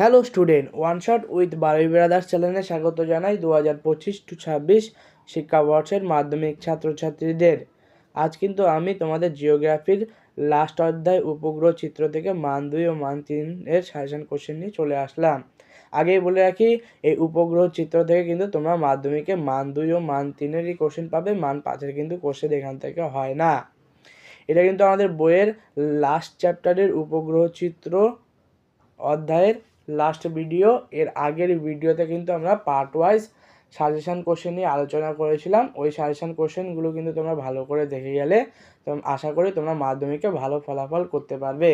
Hello student, one shot with Barbie brothers চ্যানেলে স্বাগত জানাই দু হাজার পঁচিশ টু ছাব্বিশ শিক্ষাবর্ষের মাধ্যমিক ছাত্রছাত্রীদের। আজ কিন্তু আমি তোমাদের জিওগ্রাফির লাস্ট অধ্যায় উপগ্রহ চিত্র থেকে মান দুই ও মান তিন এর সাজেশন কোশ্চেন নিয়ে চলে আসলাম। আগেই বলে রাখি, এই উপগ্রহ চিত্র থেকে কিন্তু তোমরা মাধ্যমিকে মান দুই ও মান তিনেরই কোশ্চেন পাবে, মান পাঁচের কিন্তু কোশ্চেন এখান থেকে হয় না। এটা কিন্তু আমাদের বইয়ের লাস্ট চ্যাপ্টারের উপগ্রহ চিত্র অধ্যায়ের লাস্ট ভিডিও এর আগের ভিডিওতে কিন্তু আমরা পার্ট ওয়াইজ সাজেশন কোশ্চেন নিয়ে আলোচনা করেছিলাম। ওই সাজেশন কোশ্চেনগুলো কিন্তু তোমরা ভালো করে দেখে গেলে আশা করি তোমরা মাধ্যমিকে ভালো ফলাফল করতে পারবে।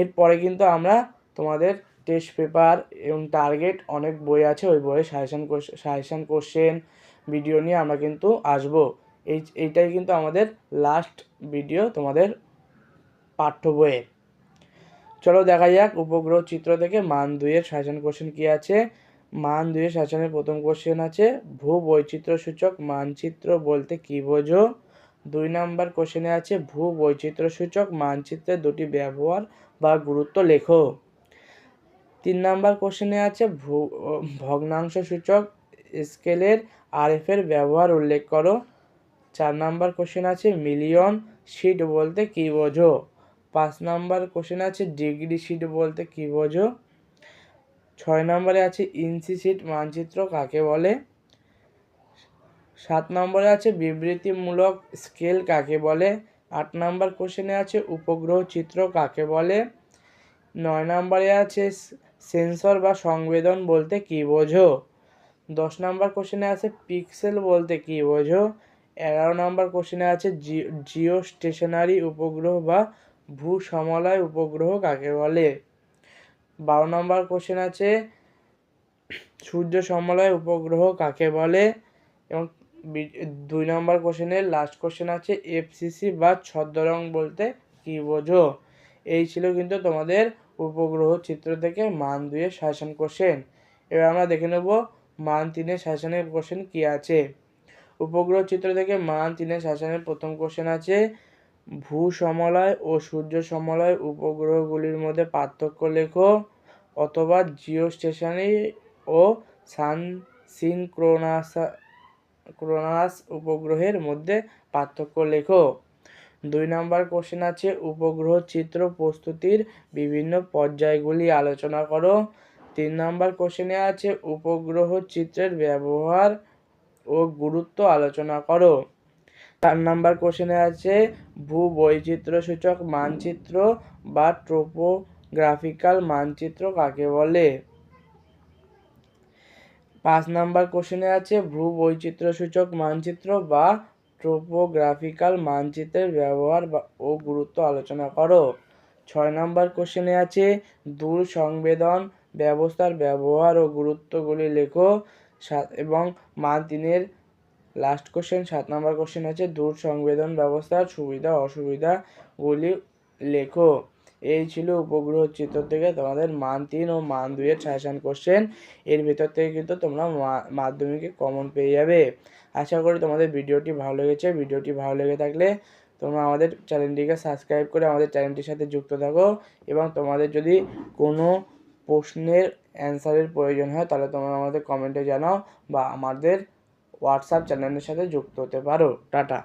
এরপরে কিন্তু আমরা তোমাদের টেস্ট পেপার এবং টার্গেট অনেক বই আছে, ওই বইয়ে সাজেশন সাজেশন কোশ্চেন ভিডিও নিয়ে আমরা কিন্তু আসব। এই, এইটাই কিন্তু আমাদের লাস্ট ভিডিও তোমাদের পাঠ্য বইয়ের। চলো দেখা যাক উপগ্রহ চিত্র থেকে মান দুইয়ের সাজেশন কোশ্চেন কি আছে? মান দুইয়ের সাজেশনের প্রথম কোশ্চেন আছে ভূ বৈচিত্র্য সূচক মানচিত্র বলতে কি বোঝো? দুই নাম্বার কোশ্চেনে আছে ভূ বৈচিত্র্য সূচক মানচিত্রের দুটি ব্যবহার বা গুরুত্ব লেখো। তিন নাম্বার কোশ্চেনে আছে, ভূ, ভগ্নাংশ সূচক স্কেলের আরএফ এর ব্যবহার উল্লেখ করো। চার নাম্বার কোশ্চেন আছে, মিলিয়ন শিট বলতে কি বোঝো? পাঁচ নাম্বার কোশ্চেন আছে ডিগ্রি শিট বলতে কি বোঝো? ছয় নম্বরে আছে ইঞ্চি শিট মানচিত্র কাকে বলে? সাত নম্বরে আছে বিবৃতিমূলক স্কেল কাকে বলে? আট নাম্বার কোশ্চেনে আছে উপগ্রহ চিত্র কাকে বলে? নয় নম্বরে আছে সেন্সর বা সংবেদন বলতে কি বোঝো? দশ নম্বর কোশ্চেনে আছে পিক্সেল বলতে কি বোঝো? এগারো নম্বর কোশ্চেনে আছে জিও স্টেশনারি উপগ্রহ বা ভূ সমলয় উপগ্রহ কাকে বলে? বারো নম্বর কোশ্চেন আছে সূর্য সমলয় উপগ্রহ কাকে বলে? এবং দুই নম্বর কোশ্চেনের লাস্ট কোশ্চেন আছে এফসিসি বা ছদ্মরং বলতে কি বোঝো? এই ছিল কিন্তু তোমাদের উপগ্রহ চিত্র থেকে মান দুয়ে শাসন কোশ্চেন এবার আমরা দেখে নেব মান তিনের শাসনের কোশ্চেন কি আছে। উপগ্রহ চিত্র থেকে মান তিনের শাসনের প্রথম কোশ্চেন আছে ভূ সমলয় ও সূর্য সমলয় উপগ্রহগুলির মধ্যে পার্থক্য লেখো, অথবা জিও স্টেশনারি ও সান সিনক্রোনাস, ক্রোনাস উপগ্রহের মধ্যে পার্থক্য লেখো। দুই নাম্বার কোশ্চেন আছে, উপগ্রহ চিত্র প্রস্তুতির বিভিন্ন পর্যায়গুলি আলোচনা করো। তিন নাম্বার কোশ্চেনে আছে, উপগ্রহ চিত্রের ব্যবহার ও গুরুত্ব আলোচনা করো। চার নাম্বার কোশ্চেনে আছে ভূ বৈচিত্র্য সূচক মানচিত্র বা ট্রোপোগ্রাফিক্যাল মানচিত্র কাকে বলে? পাঁচ নাম্বার কোশ্চেনে আছে ভূ বৈচিত্র্য সূচক মানচিত্র বা ট্রোপোগ্রাফিক্যাল মানচিত্রের ব্যবহার ও গুরুত্ব আলোচনা করো। ছয় নাম্বার কোশ্চেনে আছে, দূর সংবেদন ব্যবস্থার ব্যবহার ও গুরুত্বগুলি লেখো এবং মান তিনের লাস্ট কোশ্চেন সাত নম্বর কোশ্চেন আছে দূর সংবেদন ব্যবস্থার সুবিধা অসুবিধাগুলি লেখো। এই ছিল উপগ্রহ চিত্র থেকে তোমাদের মান তিন ও মান দুইয়ের সাজেশন কোশ্চেন এর ভেতর থেকে কিন্তু তোমরা মাধ্যমিকে কমন পেয়ে যাবে। আশা করি তোমাদের ভিডিওটি ভালো লেগেছে। ভিডিওটি ভালো লেগে থাকলে তোমরা আমাদের চ্যানেলটিকে সাবস্ক্রাইব করে আমাদের চ্যানেলটির সাথে যুক্ত থাকো এবং তোমাদের যদি কোনো প্রশ্নের অ্যান্সারের প্রয়োজন হয়, তাহলে তোমরা আমাদের কমেন্টে জানাও বা আমাদের হোয়াটসঅ্যাপ চ্যানেলের সাথে যুক্ত হতে পারো। টাটা।